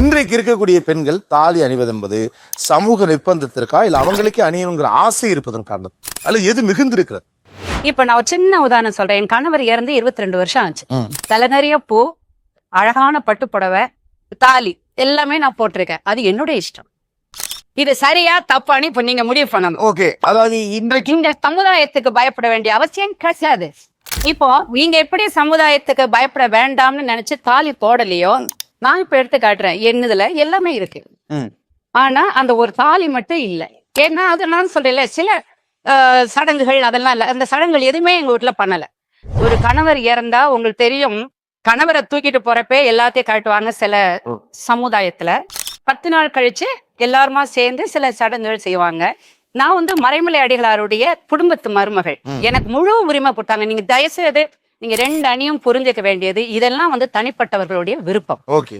இன்றைக்கு இருக்கக்கூடிய பெண்கள் தாலி அணிவது என்பது சமூக நிர்பந்தத்திற்கா? இல்ல அவங்களுக்கே அணியணுங்கிற ஆசை இருப்பதன் காரணம்? அல்ல எது மிகுந்திருக்கிறது? இப்ப நான் ஒரு சின்ன உதாரணம் சொல்றேன். என் கணவர் இறந்து இருபத்தி ரெண்டு வருஷம் ஆச்சு. தலை நிறைய பூ அழகான பட்டு புடவை தாலி எல்லாமே நான் போட்டிருக்கேன். அது என்னுடைய இஷ்டம். இது சரியா தப்பான்னு இப்ப நீங்க முடிவு பண்ணணும். ஓகே. அதாவது இன்றைக்கு இந்த சமுதாயத்துக்கு பயப்பட வேண்டிய அவசியம் கிடையாது. இப்போ நீங்க எப்படி சமுதாயத்துக்கு பயப்பட வேண்டாம்னு நினைச்சு தாலி போடலையோ நான் இப்ப எடுத்து காட்டுறேன் என்னதுல? எல்லாமே இருக்கு. ஆனா அந்த ஒரு தாலி மட்டும் இல்ல. ஏன்னா அது நான் சொல்றேன்ல சில சடங்குகள் அதெல்லாம் இல்ல. அந்த சடங்குகள் எதுவுமே எங்க வீட்டுல பண்ணல. ஒரு கணவர் இறந்தா உங்களுக்கு தெரியும் கணவரை தூக்கிட்டு போறப்பே எல்லாத்தையும் காட்டுவாங்க சில. சமுதாயத்துல. பத்து நாள் கழிச்சு எல்லாருமா சேர்ந்து சில சடங்குகள் செய்வாங்க. நான் வந்து மறைமலை அடிகளாருடைய குடும்பத்து மருமகள். எனக்கு முழு உரிமை கொடுத்தாங்க. நீங்க தயவுசெய்து நீங்க ரெண்டு அணியும் புரிஞ்சுக்க வேண்டியது. இதெல்லாம் வந்து தனிப்பட்டவர்களுடைய விருப்பம். ஓகே.